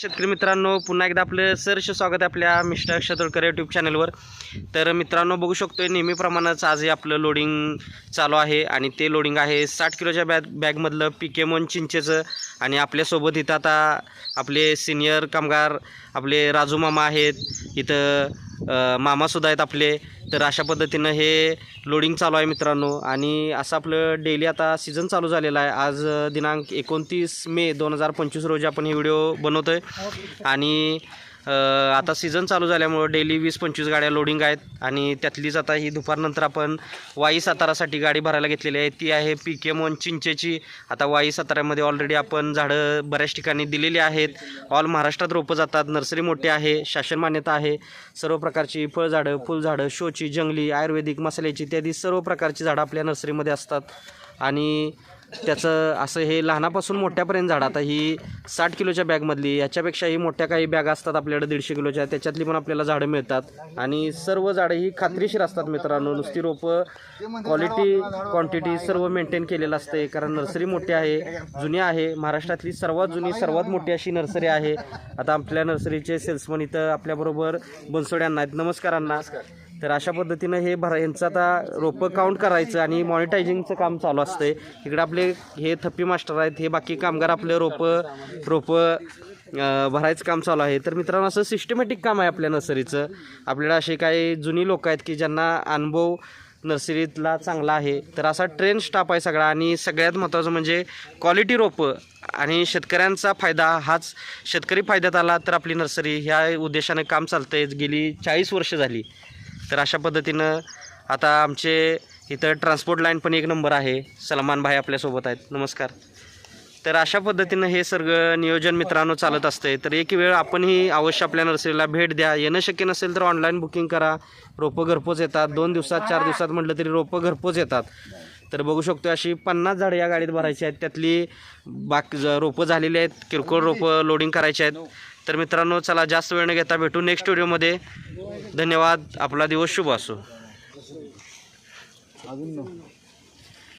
शेतकरी मित्रांनो पुन्हा एकदा आपलं सरस स्वागत आहे आपल्या मिस्टर अक्षतोळकर यूट्यूब चॅनलवर तर मित्रांनो बघू शकतोय नेहमीप्रमाणेच आजही आपलं लोडिंग चालू आहे आणि ते लोडिंग आहे साठ किलोच्या बॅग बॅगमधलं पिकेमोन चिंचेचं आणि आपल्यासोबत इथं आता आपले सिनियर कामगार आपले राजू मामा आहेत. इथं मामासुद्धा आहेत आपले. तर अशा पद्धतीनं हे लोडिंग चालू आहे मित्रांनो. आणि असं आपलं डेली आता सीझन चालू झालेला आहे. आज दिनांक एकोणतीस मे दोन हजार पंचवीस रोजी आपण हे व्हिडिओ बनवतो आहे आणि आता सीझन चालू झाल्यामुळं डेली वीस पंचवीस गाड्या लोडिंग आहेत आणि त्यातलीच आता ही दुपारनंतर आपण वाई सातारासाठी गाडी भरायला घेतलेली आहे. ती आहे पी के मोन चिंचेची आता वाई साताऱ्यामध्ये ऑलरेडी आपण झाडं बऱ्याच ठिकाणी दिलेली आहेत. ऑल महाराष्ट्रात रोपं जातात. नर्सरी मोठी आहे. शासन मान्यता आहे. सर्व प्रकारची फळझाडं फुलझाडं शोची जंगली आयुर्वेदिक मसाल्याची इत्यादी सर्व प्रकारची झाडं आपल्या नर्सरीमध्ये असतात. आणि त्याचं असं हे लहानापासून मोठ्यापर्यंत झाडं. आता ही साठ किलोच्या बॅगमधली याच्यापेक्षाही मोठ्या काही बॅग असतात आपल्याकडे दीडशे किलोच्या त्याच्यातली पण आपल्याला झाडं मिळतात. आणि सर्व झाडं ही खात्रीशीर असतात मित्रांनो. नुसती रोपं क्वालिटी क्वांटिटी सर्व मेंटेन केलेलं असते कारण नर्सरी मोठी आहे जुनी आहे. महाराष्ट्रातली सर्वात जुनी सर्वात मोठी अशी नर्सरी आहे. आता आपल्या नर्सरीचे सेल्समन इथं आपल्याबरोबर बनसोड्यांना आहेत. नमस्कारांना तर अशा पद्धतीनं हे भरा यांचं आता रोपं काउंट करायचं आणि मॉनिटायझिंगचं काम चालू असतं आहे इकडे आपले हे थप्पी मास्टर आहेत हे बाकी कामगार आपले रोपं रोपं भरायचं काम चालू आहे. तर मित्रांनो असं सिस्टमॅटिक काम आहे आपल्या नर्सरीचं. आपल्याला असे काही जुनी लोक आहेत की ज्यांना अनुभव नर्सरीतला चांगला आहे. तर असा ट्रेन स्टाफ आहे सगळा आणि सगळ्यात महत्त्वाचं म्हणजे क्वालिटी रोपं आणि शेतकऱ्यांचा फायदा हाच. शेतकरी फायद्यात आला तर आपली नर्सरी ह्या उद्देशाने काम चालतं आहे गेली चाळीस वर्ष झाली. तर अशा पद्धतीनं आता आमचे इथं ट्रान्सपोर्ट लाईन पण एक नंबर आहे. सलमान भाई आपल्यासोबत आहेत. नमस्कार. तर अशा पद्धतीनं हे सगळं नियोजन मित्रांनो चालत असते तर एक वेळ आपणही अवश्य आपल्या नर्सरीला भेट द्या. येणं शक्य नसेल तर ऑनलाईन बुकिंग करा. रोपं घरपोच येतात. दोन दिवसात चार दिवसात म्हटलं तरी रोपं घरपोच येतात. तर बघू शकतो अशी पन्नास झाडं या गाडीत भरायची आहेत. त्यातली बाकी ज- रोपं झालेली आहेत किरकोळ रोपं लोडिंग करायची आहेत. तर मित्रांनो चला जास्त वेळ न घेता भेटू नेक्स्ट व्हिडिओमध्ये धन्यवाद. आपला दिवस शुभ असो. अजून